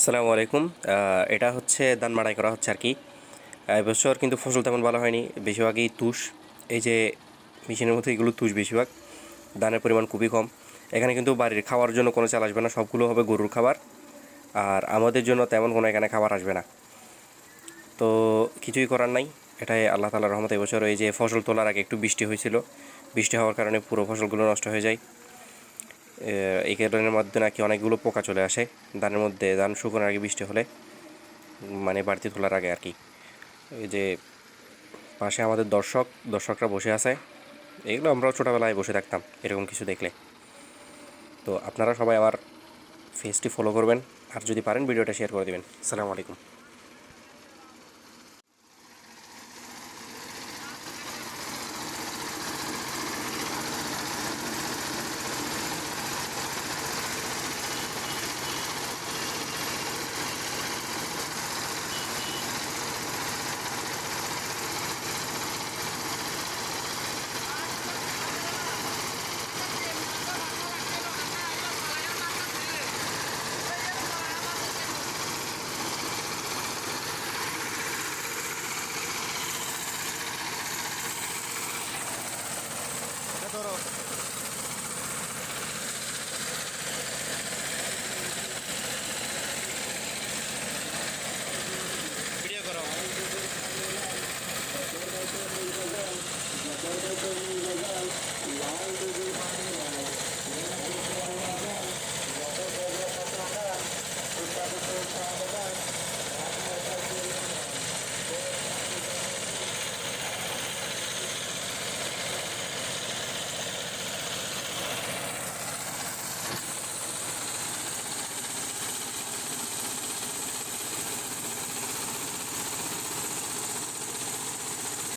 আসসালামু আলাইকুম। এটা হচ্ছে ধান মাড়াই করা হচ্ছে আর কি। এবছর কিন্তু ফসল তেমন ভালো হয়নি, বেশিরভাগই তুষ। এই যে মেশিনের মধ্যে এগুলো তুষ বেশিরভাগ, ধানের পরিমাণ খুবই কম। এখানে কিন্তু বাড়ির খাওয়ার জন্য কোনো চাল আসবে না, সবগুলো হবে গরুর খাবার। আর আমাদের জন্য তেমন কোনো এখানে খাবার আসবে না। তো কিছুই করার নাই, এটাই আল্লাহ তালার রহমত এবছর এই যে ফসল তোলার আগে একটু বৃষ্টি হয়েছিল। বৃষ্টি হওয়ার কারণে পুরো ফসলগুলো নষ্ট হয়ে যায়। এই কারণের মধ্যে নাকি অনেকগুলো পোকা চলে আসে। ধানের মধ্যে ধান শুকানোর আগে বৃষ্টি হলে মানে বাড়তি তোলার আগে আর কি। এই যে পাশে আমাদের দর্শক, দর্শকরা বসে আছে। এগুলো আমরাও ছোটোবেলায় বসে থাকতাম, এরকম কিছু দেখলে। তো আপনারা সবাই আমার ফেসটি ফলো করবেন। আর যদি পারেন, ভিডিওটা শেয়ার করে দেবেন। আসসালামু আলাইকুম।